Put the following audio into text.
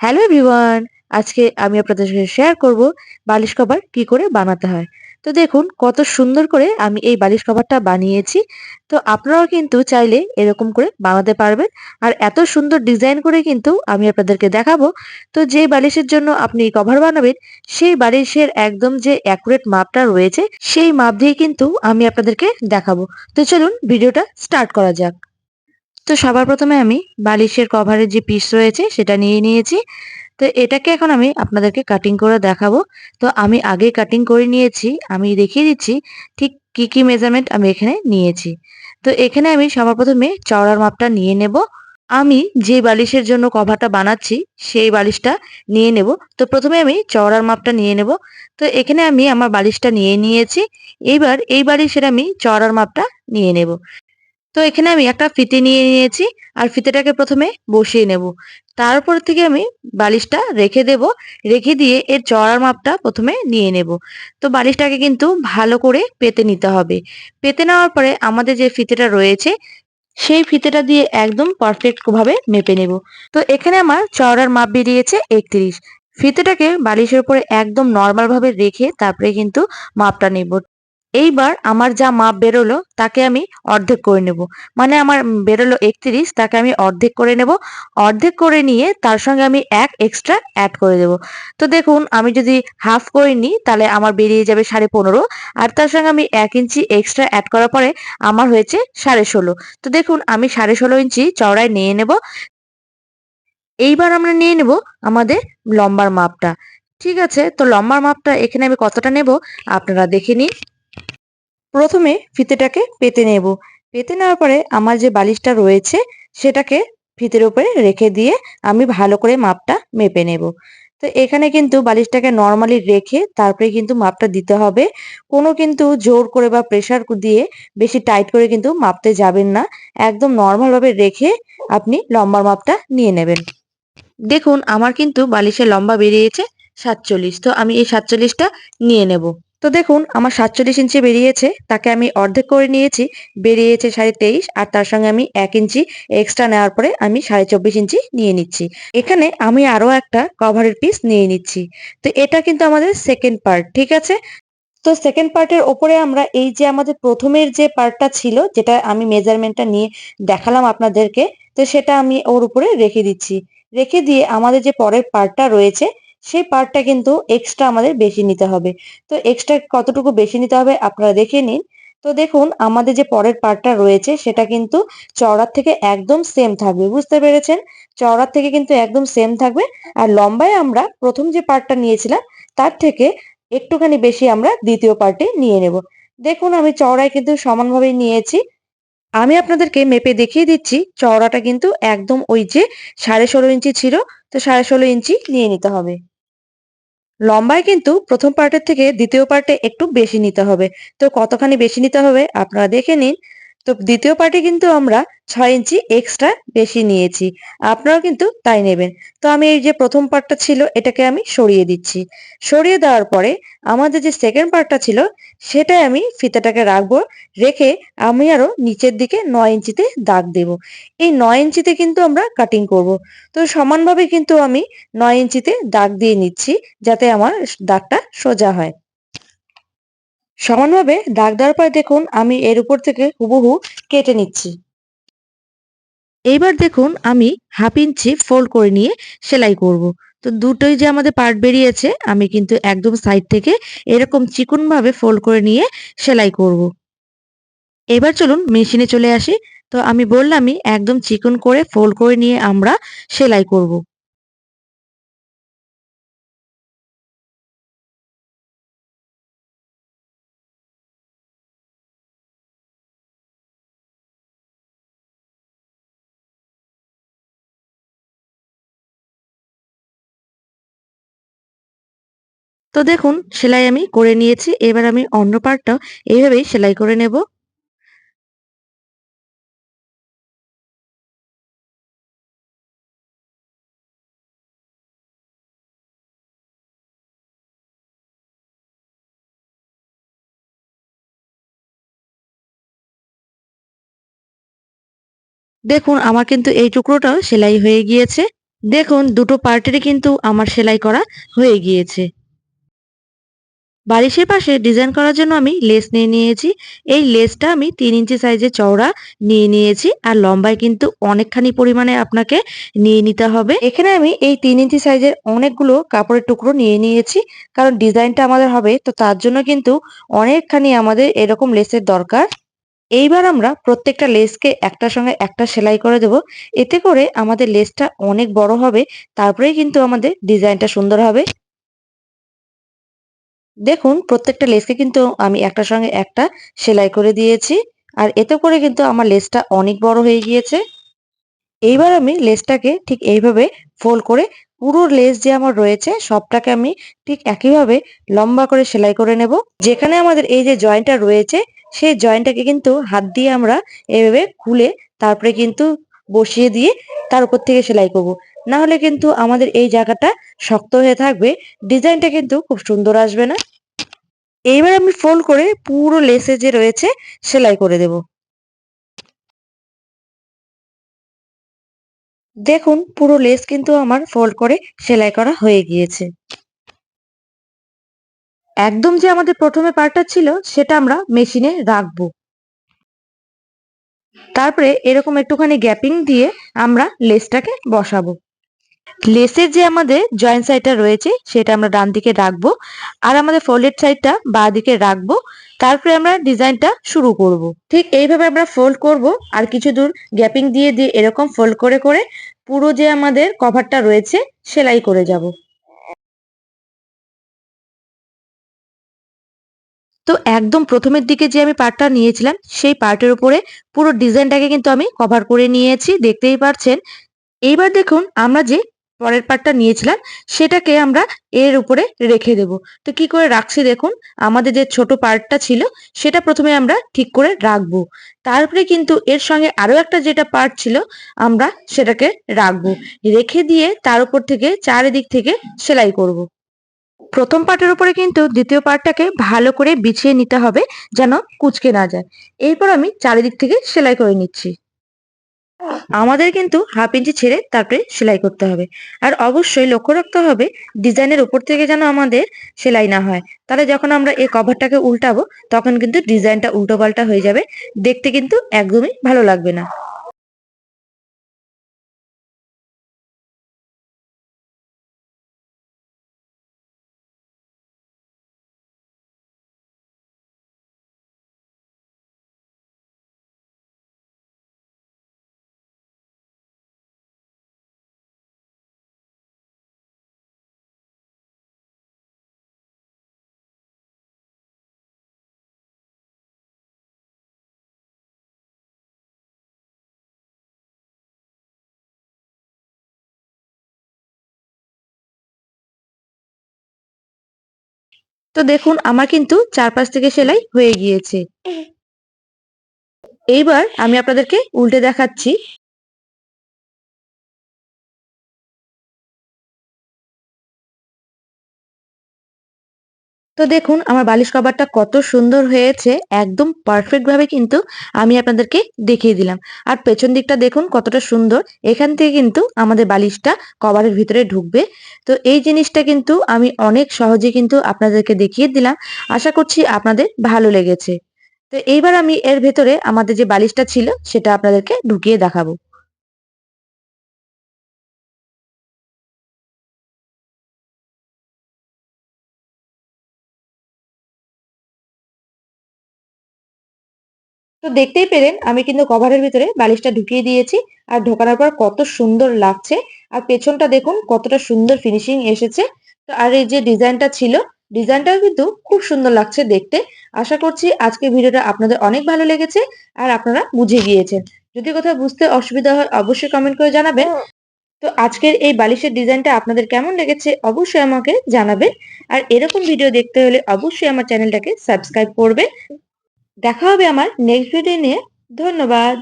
Hello everyone আজকে আমি আপনাদের সাথে শেয়ার করব বালিশ কভার কি করে বানাতে হয়। তো দেখুন, কত সুন্দর করে আমি এই বালিশ কভারটা বানিয়েছি। তো আপনারাও কিন্তু চাইলে এরকম করে বানাতে পারবেন। আর এত সুন্দর ডিজাইন করে কিন্তু আমি আপনাদেরকে দেখাবো। তো যে বালিশের জন্য আপনি কভার বানাবেন, সেই বালিশের একদম যে অ্যাকুরেট মাপটা রয়েছে, সেই মাপ দিয়ে কিন্তু আমি আপনাদেরকে দেখাবো। তো চলুন, ভিডিওটা স্টার্ট করা যাক। তো সবার প্রথমে আমি বালিশের কভারের যে পিস রয়েছে সেটা নিয়ে নিয়েছি। তো এটাকে এখন আমি আপনাদেরকে কাটিং করে দেখাবো। তো আমি আগে কাটিং করে নিয়েছি, আমি দেখিয়ে দিচ্ছি ঠিক কি কি মেজারমেন্ট আমি এখানে নিয়েছি। তো এখানে আমি সবার প্রথমে চওড়ার মাপটা নিয়ে নেব। আমি যে বালিশের জন্য কভারটা বানাচ্ছি, সেই বালিশটা নিয়ে নেব। তো প্রথমে আমি চওড়ার মাপটা নিয়ে নেব। তো এখানে আমি আমার বালিশটা নিয়ে নিয়েছি। এইবার এই বালিশের আমি চওড়ার মাপটা নিয়ে নেব। তো এখানে আমি একটা ফিতে নিয়ে নিয়েছি, আর ফিতেটাকে প্রথমে বসিয়ে নেব। তারপর থেকে আমি বালিশটা রেখে দেব, রেখে দিয়ে এর চড়ার মাপটা প্রথমে নিয়ে নেব। তো বালিশটাকে কিন্তু ভালো করে পেতে নিতে হবে। পেতে নেওয়ার পরে আমাদের যে ফিতেটা রয়েছে, সেই ফিতেটা দিয়ে একদম পারফেক্ট ভাবে মেপে নেব। তো এখানে আমার চওড়ার মাপ বেরিয়েছে একত্রিশ। ফিতেটাকে বালিশের উপরে একদম নর্মাল ভাবে রেখে তারপরে কিন্তু মাপটা নেব। এইবার আমার যা মাপ বেরোলো, তাকে আমি অর্ধেক করে নেব। মানে আমার বেরোলো একত্রিশ, তাকে আমি অর্ধেক করে নেব। অর্ধেক করে নিয়ে তার সঙ্গে আমি এক এক্সট্রা অ্যাড করে দেব। তো দেখুন, আমি যদি হাফ করে নিই, তাহলে আমার বেরিয়ে যাবে সাড়ে পনেরো। আর তার সঙ্গে আমি এক ইঞ্চি এক্সট্রা অ্যাড করার পরে আমার হয়েছে সাড়ে ষোলো। তো দেখুন, আমি সাড়ে ষোলো ইঞ্চি চওড়ায় নিয়ে নেব। এইবার আমরা নিয়ে নেব আমাদের লম্বার মাপটা। ঠিক আছে? তো লম্বার মাপটা এখানে আমি কতটা নেব? আপনারা দেখে নিন। প্রথমে ফিতেটাকে পেতে নেব। পেতে নেওয়ার পরে আমার যে বালিশটা রয়েছে, সেটাকে ফিতের উপরে রেখে দিয়ে আমি ভালো করে মাপটা মেপে নেব। তো এখানে কিন্তু বালিশটাকে নর্মালি রেখে তারপরে কিন্তু মাপটা দিতে হবে। কোনো কিন্তু জোর করে বা প্রেশার দিয়ে বেশি টাইট করে কিন্তু মাপতে যাবেন না। একদম নর্মালভাবে রেখে আপনি লম্বার মাপটা নিয়ে নেবেন। দেখুন, আমার কিন্তু বালিশের লম্বা বেরিয়েছে সাতচল্লিশ। তো আমি এই সাতচল্লিশটা নিয়ে নেব। তো দেখুন, আমার সাতচল্লিশ ইঞ্চি বেরিয়েছে, তাকে আমি অর্ধেক করে নিয়েছি, বেরিয়েছে সাড়ে তেইশ, আর তার সঙ্গে আমি এক ইঞ্চি এক্সট্রা নেওয়ার পরে আমি সাড়ে চব্বিশ ইঞ্চি নিয়ে নিচ্ছি। এখানে আমি আরও একটা কভারের পিস নিয়ে নিচ্ছি। তো এটা কিন্তু আমাদের সেকেন্ড পার্ট ঠিক আছে? তো সেকেন্ড পার্টের ওপরে আমরা এই যে আমাদের প্রথমের যে পার্টটা ছিল, যেটা আমি মেজারমেন্টটা নিয়ে দেখালাম আপনাদেরকে, তো সেটা আমি ওর উপরে রেখে দিচ্ছি। রেখে দিয়ে আমাদের যে পরের পার্টটা রয়েছে সেই পার্টটা কিন্তু এক্সট্রা আমাদের বেশি নিতে হবে। তো এক্সট্রা কতটুকু বেশি নিতে হবে আপনারা দেখে নিন। তো দেখুন, আমাদের যে পরের পার্টটা রয়েছে, সেটা কিন্তু চওড়ার থেকে একদম সেম থাকবে, বুঝতে পেরেছেন? চওড়ার থেকে কিন্তু একদম সেম থাকবে। আর লম্বায় আমরা প্রথম যে পার্টটা নিয়েছিলাম, তার থেকে একটুখানি বেশি আমরা দ্বিতীয় পার্টে নিয়ে নেব। দেখুন, আমি চওড়ায় কিন্তু সমানভাবে নিয়েছি। আমি আপনাদেরকে মেপে দেখিয়ে দিচ্ছি, চওড়াটা কিন্তু একদম ওই যে সাড়ে ষোলো ইঞ্চি ছিল, তো সাড়ে ষোলো ইঞ্চি নিয়ে নিতে হবে। লম্বায় কিন্তু প্রথম পার্টের থেকে দ্বিতীয় পার্টে একটু বেশি নিতে হবে। তো কতখানি বেশি নিতে হবে? আপনারা দেখে নিন। তো দ্বিতীয় পার্টে কিন্তু আমরা ছয় ইঞ্চি এক্সট্রা বেশি নিয়েছি। আপনারাও কিন্তু তাই নেবেন। তো আমি এই যে প্রথম পার্টটা ছিল, এটাকে আমি সরিয়ে দিচ্ছি। সরিয়ে দেওয়ার পরে আমাদের যে সেকেন্ড পার্টটা ছিল সেটাই আমি ফিতাটাকে রাখব, রেখে আমি আরও নিচের দিকে নয় ইঞ্চিতে দাগ দেব। এই নয় ইঞ্চিতে কিন্তু আমরা কাটিং করব। তো সমানভাবে কিন্তু আমি নয় ইঞ্চিতে দাগ দিয়ে নিচ্ছি, যাতে আমার দাগটা সোজা হয়। সমানভাবে দাগ দেওয়ার পরে দেখুন আমি এর উপর থেকে হুবহু কেটে নিচ্ছি এইবার দেখুন আমি হাফ ইঞ্চি ফোল্ড করে নিয়ে সেলাই করব। তো দুটোই যে আমাদের পার্ট বেরিয়েছে, আমি কিন্তু একদম সাইড থেকে এরকম চিকুনভাবে ফোল্ড করে নিয়ে সেলাই করব। এবার চলুন মেশিনে চলে আসি তো আমি বললামই, একদম চিকন করে ফোল্ড করে নিয়ে আমরা সেলাই করব। তো দেখুন, সেলাই আমি করে নিয়েছি। এবার আমি অন্য পার্টটাও এইভাবেই সেলাই করে নেব। দেখুন, আমার কিন্তু এই টুকরোটাও সেলাই হয়ে গিয়েছে। দেখুন, দুটো পার্টেরই কিন্তু আমার সেলাই করা হয়ে গিয়েছে। বালিশের পাশে ডিজাইন করার জন্য আমি লেস নিয়ে নিয়েছি। এই লেসটা আমি তিন ইঞ্চি সাইজের চওড়া নিয়ে নিয়েছি আর লম্বায় কিন্তু অনেকখানি পরিমাণে আপনাকে নিয়ে নিতে হবে। এখানে আমি এই তিন ইঞ্চি সাইজের অনেকগুলো কাপড়ের টুকরো নিয়ে নিয়েছি। কারণ ডিজাইনটা আমাদের হবে, তো তার জন্য কিন্তু অনেকখানি আমাদের এরকম লেসের দরকার। এইবার আমরা প্রত্যেকটা লেসকে একটার সঙ্গে একটা সেলাই করে দেব। এতে করে আমাদের লেসটা অনেক বড় হবে, তারপরেই কিন্তু আমাদের ডিজাইনটা সুন্দর হবে। দেখুন, প্রত্যেকটা লেসকে কিন্তু আমি একটার সঙ্গে একটা সেলাই করে দিয়েছি। আর এতে করে কিন্তু আমার লেসটা অনেক বড় হয়ে গিয়েছে। এইবার আমি লেসটাকে ঠিক এইভাবে ফোল্ড করে পুরো লেস যে আমার রয়েছে, সবটাকে আমি ঠিক একইভাবে লম্বা করে সেলাই করে নেব। যেখানে আমাদের এই যে জয়েন্টটা রয়েছে, সেই জয়েন্টটাকে কিন্তু হাত দিয়ে আমরা এভাবে খুলে তারপরে কিন্তু বসিয়ে দিয়ে তার উপর থেকে সেলাই করব। না হলে কিন্তু আমাদের এই জায়গাটা শক্ত হয়ে থাকবে। ডিজাইনটা কিন্তু খুব সুন্দর আসবে না। এইবার আমি ফোল্ড করে পুরো লেসে যে রয়েছে, সেলাই করে দেব। দেখুন, পুরো লেস কিন্তু আমার ফোল্ড করে সেলাই করা হয়ে গিয়েছে। একদম যে আমাদের প্রথমে পার্টটা ছিল, সেটা আমরা মেশিনে রাখব। তারপরে এরকম একটুখানি গ্যাপিং দিয়ে আমরা লেসটাকে বসাবো। লেসের যে আমাদের জয়েন্ট সাইডটা রয়েছে, সেটা আমরা ডান দিকে রাখব আর আমাদের ফোল্ডেড সাইডটা বাঁ দিকে রাখব। তারপরে আমরা ডিজাইনটা শুরু করব। ঠিক এইভাবে আমরা ফোল্ড করব আর কিছু দূর গ্যাপিং দিয়ে দিয়ে এরকম ফোল্ড করে করে পুরো যে আমাদের কভারটা রয়েছে, সেলাই করে যাব। তো একদম প্রথমের দিকে যে আমি পার্টটা নিয়েছিলাম, সেই পার্টের উপরে পুরো ডিজাইনটাকে কিন্তু আমি কভার করে নিয়েছি, দেখতেই পারছেন। এইবার দেখুন, আমরা যে পরের পার্টটা নিয়েছিলাম, সেটাকে আমরা এর উপরে রেখে দেব। তো কি করে রাখছি দেখুন, আমাদের যে ছোট পার্টটা ছিল, সেটা প্রথমে আমরা ঠিক করে রাখব। তারপরে কিন্তু এর সঙ্গে আরও একটা যেটা পার্ট ছিল, আমরা সেটাকে রাখব। রেখে দিয়ে তার উপর থেকে চারিদিক থেকে সেলাই করব। প্রথম পার্টের উপরে কিন্তু দ্বিতীয় পার্টটাকে ভালো করে বিছিয়ে নিতে হবে, যেন কুচকে না যায়। এরপর আমি চারিদিক থেকে সেলাই করে নিচ্ছি। আমাদের কিন্তু হাফ ইঞ্চি ছেড়ে তারপরে সেলাই করতে হবে। আর অবশ্যই লক্ষ্য রাখতে হবে ডিজাইনের উপর থেকে যেন আমাদের সেলাই না হয়। তাহলে যখন আমরা এই কভারটাকে উল্টাবো, তখন কিন্তু ডিজাইনটা উল্টো পাল্টা হয়ে যাবে। দেখতে কিন্তু একদমই ভালো লাগবে না। তো দেখুন আমার কিন্তু চারপাশ থেকে সেলাই হয়ে গিয়েছে। এইবার আমি আপনাদেরকে উল্টে দেখাচ্ছি। তো দেখুন, আমার বালিশ কভারটা কত সুন্দর হয়েছে, একদম পারফেক্ট ভাবে কিন্তু আমি আপনাদেরকে দেখিয়ে দিলাম। আর পেছন দিকটা দেখুন কতটা সুন্দর, এখান থেকে কিন্তু আমাদের বালিশটা কভারের ভিতরে ঢুকবে। তো এই জিনিসটা কিন্তু আমি অনেক সহজে কিন্তু আপনাদেরকে দেখিয়ে দিলাম, আশা করছি আপনাদের ভালো লেগেছে। তো এইবার আমি এর ভেতরে আমাদের যে বালিশটা ছিল, সেটা আপনাদেরকে ঢুকিয়ে দেখাবো। তো দেখতেই পেলেন, আমি কিন্তু কভারের ভিতরে বালিশটা ঢুকিয়ে দিয়েছি আর ঢোকানোর পর কত সুন্দর লাগছে। আর পেছনটা দেখুন কতটা সুন্দর ফিনিশিং এসেছে। তো আর এই যে ডিজাইনটা ছিল, ডিজাইনটাও কিন্তু খুব সুন্দর লাগছে দেখতে। আশা করছি আজকের ভিডিওটা আপনাদের অনেক ভালো লেগেছে আর আপনারা বুঝে গিয়েছেন। যদি কোথাও বুঝতে অসুবিধা হয় অবশ্যই কমেন্ট করে জানাবেন। তো আজকের এই বালিশের ডিজাইনটা আপনাদের কেমন লেগেছে অবশ্যই আমাকে জানাবেন। আর এরকম ভিডিও দেখতে হলে অবশ্যই আমার চ্যানেলটাকে সাবস্ক্রাইব করবেন। দেখা হবে আমার নেক্সট ভিডিও নিয়ে। ধন্যবাদ।